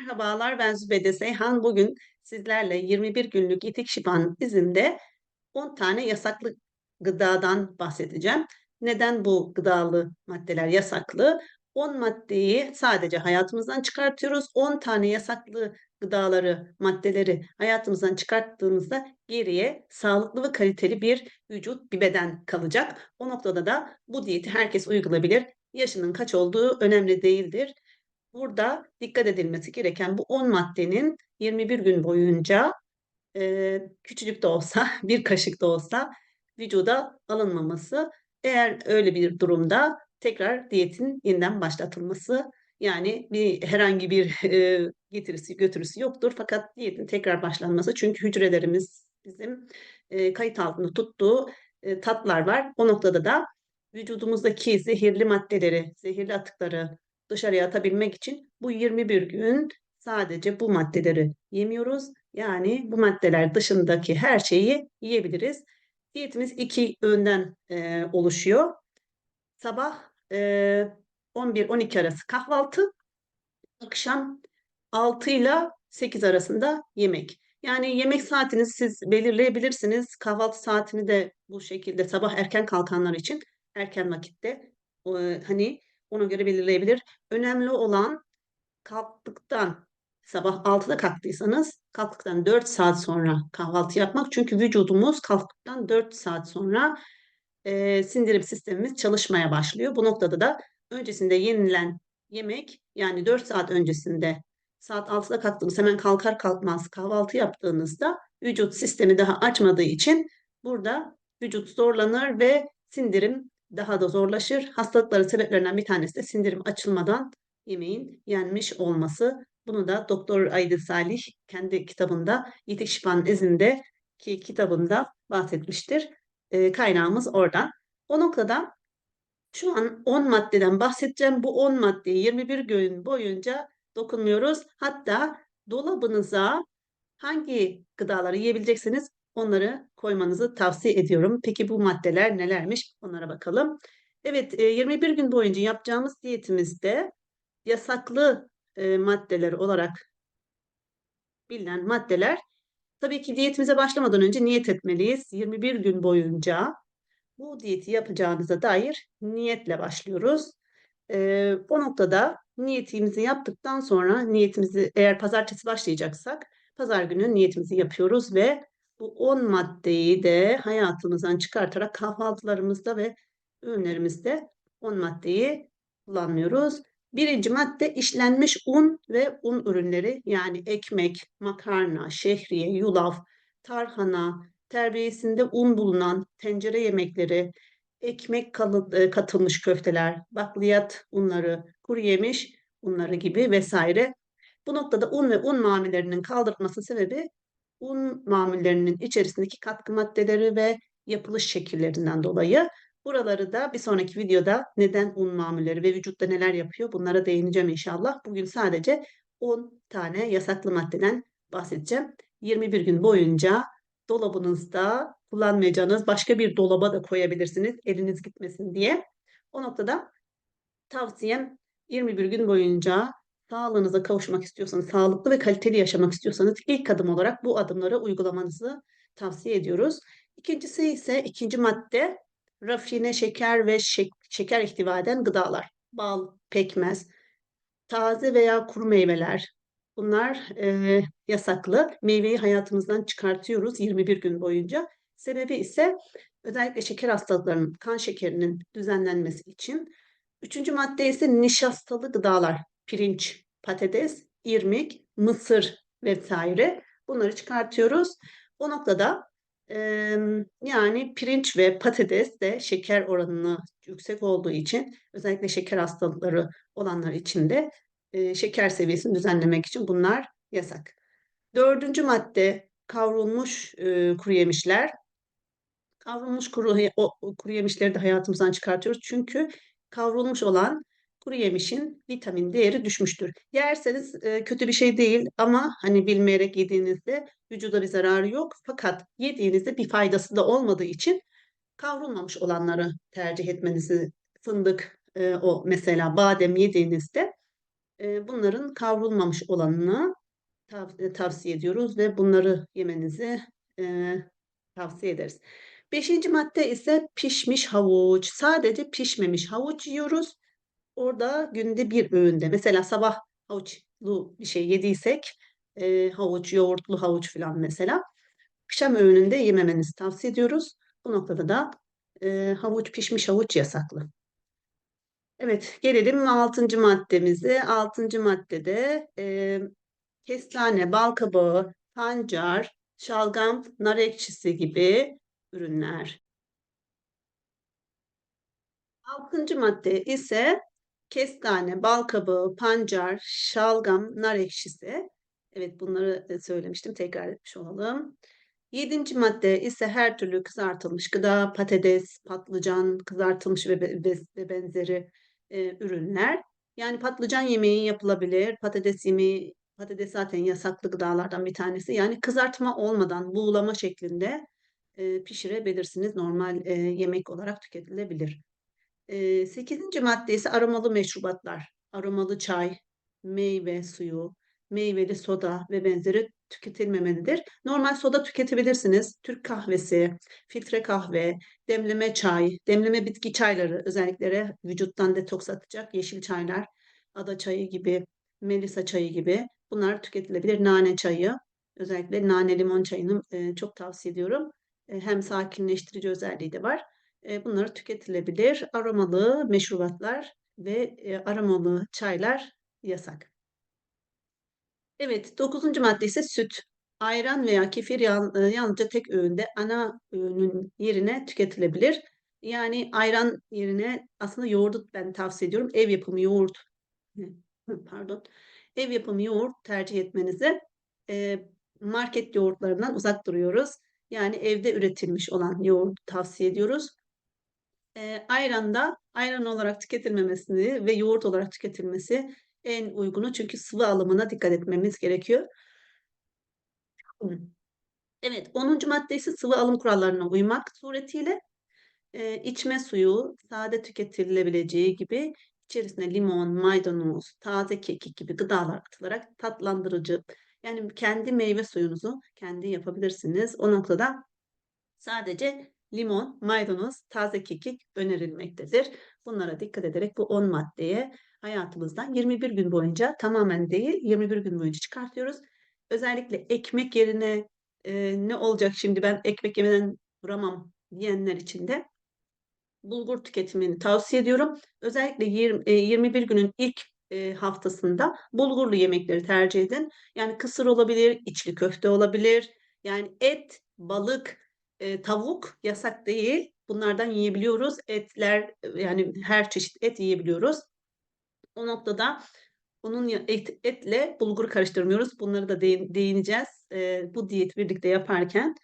Merhabalar, ben Zübeyde Seyhan. Bugün sizlerle 21 günlük Yitik Şifa'n izinde 10 tane yasaklı gıdadan bahsedeceğim. Neden bu gıdalı maddeler yasaklı? 10 maddeyi sadece hayatımızdan çıkartıyoruz. 10 tane yasaklı gıdaları, maddeleri hayatımızdan çıkarttığımızda geriye sağlıklı ve kaliteli bir vücut, bir beden kalacak. O noktada da bu diyeti herkes uygulayabilir. Yaşının kaç olduğu önemli değildir. Burada dikkat edilmesi gereken bu 10 maddenin 21 gün boyunca e, küçücük de olsa, bir kaşık da olsa vücuda alınmaması. Eğer öyle bir durumda tekrar diyetin yeniden başlatılması yani bir herhangi bir e, getirisi götürüsü yoktur. Fakat diyetin tekrar başlanması çünkü hücrelerimiz bizim e, kayıt altında tuttuğu e, tatlar var. O noktada da vücudumuzdaki zehirli maddeleri, zehirli atıkları dışarıya atabilmek için bu 21 gün sadece bu maddeleri yemiyoruz. Yani bu maddeler dışındaki her şeyi yiyebiliriz. Diyetimiz iki öğünden e, oluşuyor. Sabah e, 11-12 arası kahvaltı, akşam 6 ile 8 arasında yemek. Yani yemek saatini siz belirleyebilirsiniz. Kahvaltı saatini de bu şekilde sabah erken kalkanlar için erken vakitte e, hani ona göre belirleyebilir. Önemli olan kalktıktan sabah 6'da kalktıysanız kalktıktan 4 saat sonra kahvaltı yapmak. Çünkü vücudumuz kalktıktan 4 saat sonra e, sindirim sistemimiz çalışmaya başlıyor. Bu noktada da öncesinde yenilen yemek yani 4 saat öncesinde saat 6'da kalktığınız hemen kalkar kalkmaz kahvaltı yaptığınızda vücut sistemi daha açmadığı için burada vücut zorlanır ve sindirim daha da zorlaşır. Hastalıkların sebeplerinden bir tanesi de sindirim açılmadan yemeğin yenmiş olması. Bunu da Doktor Aydın Salih kendi kitabında Yitik Şifa'nın izinde ki kitabında bahsetmiştir. E, kaynağımız oradan. O noktada şu an 10 maddeden bahsedeceğim. Bu 10 maddeyi 21 gün boyunca dokunmuyoruz. Hatta dolabınıza hangi gıdaları yiyebileceksiniz onları koymanızı tavsiye ediyorum. Peki bu maddeler nelermiş? Onlara bakalım. Evet, 21 gün boyunca yapacağımız diyetimizde yasaklı maddeler olarak bilinen maddeler tabii ki diyetimize başlamadan önce niyet etmeliyiz. 21 gün boyunca bu diyeti yapacağınıza dair niyetle başlıyoruz. E, o noktada niyetimizi yaptıktan sonra niyetimizi eğer pazartesi başlayacaksak pazar günü niyetimizi yapıyoruz ve bu 10 maddeyi de hayatımızdan çıkartarak kahvaltılarımızda ve öğünlerimizde 10 maddeyi kullanmıyoruz. Birinci madde işlenmiş un ve un ürünleri yani ekmek, makarna, şehriye, yulaf, tarhana, terbiyesinde un bulunan tencere yemekleri, ekmek e, katılmış köfteler, bakliyat unları, kuru yemiş unları gibi vesaire. Bu noktada un ve un mamulerinin kaldırılması sebebi un mamullerinin içerisindeki katkı maddeleri ve yapılış şekillerinden dolayı. Buraları da bir sonraki videoda neden un mamulleri ve vücutta neler yapıyor bunlara değineceğim inşallah. Bugün sadece 10 tane yasaklı maddeden bahsedeceğim. 21 gün boyunca dolabınızda kullanmayacağınız başka bir dolaba da koyabilirsiniz eliniz gitmesin diye. O noktada tavsiyem 21 gün boyunca sağlığınıza kavuşmak istiyorsanız, sağlıklı ve kaliteli yaşamak istiyorsanız ilk adım olarak bu adımları uygulamanızı tavsiye ediyoruz. İkincisi ise ikinci madde rafine şeker ve şek şeker ihtiva eden gıdalar. Bal, pekmez, taze veya kuru meyveler. Bunlar e, yasaklı. Meyveyi hayatımızdan çıkartıyoruz 21 gün boyunca. Sebebi ise özellikle şeker hastalıklarının, kan şekerinin düzenlenmesi için. Üçüncü madde ise nişastalı gıdalar pirinç, patates, irmik, mısır vesaire bunları çıkartıyoruz. O noktada e, yani pirinç ve patates de şeker oranını yüksek olduğu için özellikle şeker hastalıkları olanlar için de e, şeker seviyesini düzenlemek için bunlar yasak. Dördüncü madde kavrulmuş e, kuru yemişler. Kavrulmuş kuru, o, kuru yemişleri de hayatımızdan çıkartıyoruz. Çünkü kavrulmuş olan kuru yemişin vitamin değeri düşmüştür. Yerseniz e, kötü bir şey değil ama hani bilmeyerek yediğinizde vücuda bir zararı yok. Fakat yediğinizde bir faydası da olmadığı için kavrulmamış olanları tercih etmenizi fındık e, o mesela badem yediğinizde Eee, bunların kavrulmamış olanını tav eee, tavsiye ediyoruz ve bunları yemenizi, eee, tavsiye ederiz. 5'inci madde ise pişmiş havuç. Sadece pişmemiş havuç yiyoruz. Orada günde 1 öğünde mesela sabah havuçlu bir şey yediysek, eee, havuç, yoğurtlu havuç filan mesela, akşam öğününde yememenizi tavsiye ediyoruz. Bu noktada da, eee, havuç, pişmiş havuç yasaklı. Evet, gelelim 6'ncı maddemize. 6'ncı maddede, emm, kestane, balkabağı, pancar, şalgam, nar ekşisi gibi ürünler. 6'ncı madde ise kestane, balkabağı, pancar, şalgam, nar ekşisi. Evet, bunları, eee, söylemiştim, tekrar etmiş olalım. 7'nci madde ise her türlü kızartılmış gıda, patates, patlıcan, kızartılmış ve bes ve benzeri, eee, ürünler. Yani patlıcan yemeği yapılabilir, patates yemeği patates zaten yasaklı gıdalardan bir tanesi. Yani kızartma olmadan buğulama şeklinde, eee, pişirebilirsiniz. Normal, eee, yemek olarak tüketilebilir. Eee, 8'inci madde ise aromalı meşrubatlar. Aromalı çay, meyve suyu, meyveli soda ve benzeri tüketilmemelidir. Normal soda tüketebilirsiniz. Türk kahvesi, filtre kahve, demleme çay, demleme bitki çayları özellikle vücuttan detoks atacak yeşil çaylar, ada çayı gibi, melisa çayı gibi bunlar tüketilebilir. Nane çayı, özellikle nane limon çayını, çok tavsiye ediyorum. Hem sakinleştirici özelliği de var. Bunları tüketilebilir. Aromalı meşrubatlar ve, aromalı çaylar yasak. Evet, 9'uncu madde ise süt. Ayran veya kefir yalnızca tek öğünde ana öğünün yerine tüketilebilir. Yani ayran yerine aslında yoğurdu ben tavsiye ediyorum. Ev yapımı yoğurt, pardon, ev yapımı yoğurt tercih etmenizi, market yoğurtlarından uzak duruyoruz. Yani evde üretilmiş olan yoğurdu tavsiye ediyoruz. Eee, ayran da ayran olarak tüketilmemesini ve yoğurt olarak tüketilmesi en uygunu çünkü sıvı alımına dikkat etmemiz gerekiyor. Evet, 10'uncu madde ise sıvı alım kurallarına uymak suretiyle, eee, içme suyu sade tüketilebileceği gibi içerisine limon, maydanoz, taze kekik gibi gıdalar atılarak tatlandırıcı, yani kendi meyve suyunuzu kendi yapabilirsiniz. O noktada sadece limon, maydanoz, taze kekik önerilmektedir. Bunlara dikkat ederek bu 10 maddeye hayatımızdan 21 gün boyunca tamamen değil, 21 gün boyunca çıkartıyoruz. Özellikle ekmek yerine, eee, "Ne olacak şimdi ben ekmek yemeden duramam." diyenler için de bulgur tüketimini tavsiye ediyorum. Özellikle yirm eee, 21 günün ilk, eee, haftasında bulgurlu yemekleri tercih edin. Yani kısır olabilir, içli köfte olabilir. Yani et, balık, eee, tavuk yasak değil. Bunlardan yiyebiliyoruz. Etler, yani her çeşit et yiyebiliyoruz. O noktada onun et etle bulgur karıştırmıyoruz. Bunları da değin değineceğiz. Eee, bu diyeti birlikte yaparken,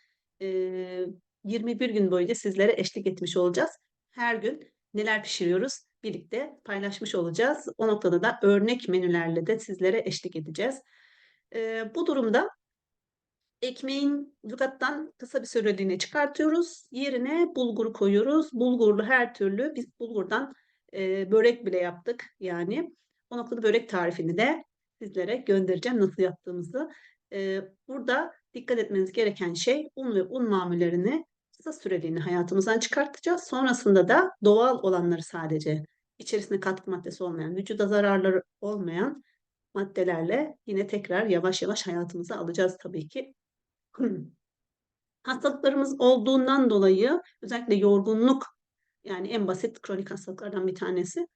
eee, 21 gün boyunca sizlere eşlik etmiş olacağız. Her gün neler pişiriyoruz birlikte paylaşmış olacağız. O noktada da örnek menülerle de sizlere eşlik edeceğiz. Eee, bu durumda ekmeğin lügattan kısa bir süreliğine çıkartıyoruz. Yerine bulgur koyuyoruz. Bulgurlu her türlü biz bulgurdan, eee, börek bile yaptık yani. O noktada börek tarifini de sizlere göndereceğim nasıl yaptığımızı. Eee, burada dikkat etmeniz gereken şey un ve un mamullerini kısa süreliğine hayatımızdan çıkartacağız. Sonrasında da doğal olanları sadece içerisinde katkı maddesi olmayan, vücuda zararları olmayan maddelerle yine tekrar yavaş yavaş hayatımıza alacağız tabii ki. Hastalıklarımız olduğundan dolayı özellikle yorgunluk, yani en basit kronik hastalıklardan bir tanesi.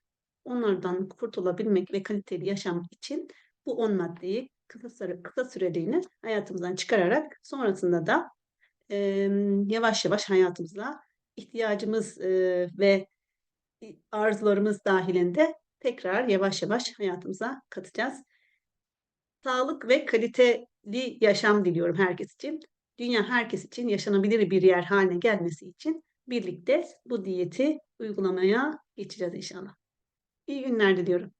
Onlardan kurtulabilmek ve kaliteli yaşam için bu 10 maddeyi kısa süre kısa süreliğine hayatımızdan çıkararak sonrasında da, emm, yavaş yavaş hayatımıza ihtiyacımız, eee, ve arzularımız dâhilinde tekrar yavaş yavaş hayatımıza katacağız. Sağlık ve kaliteli yaşam diliyorum herkes için. Dünya herkes için yaşanabilir bir yer hâline gelmesi için birlikte bu diyeti uygulamaya geçeceğiz inşallah. İyi günler diliyorum.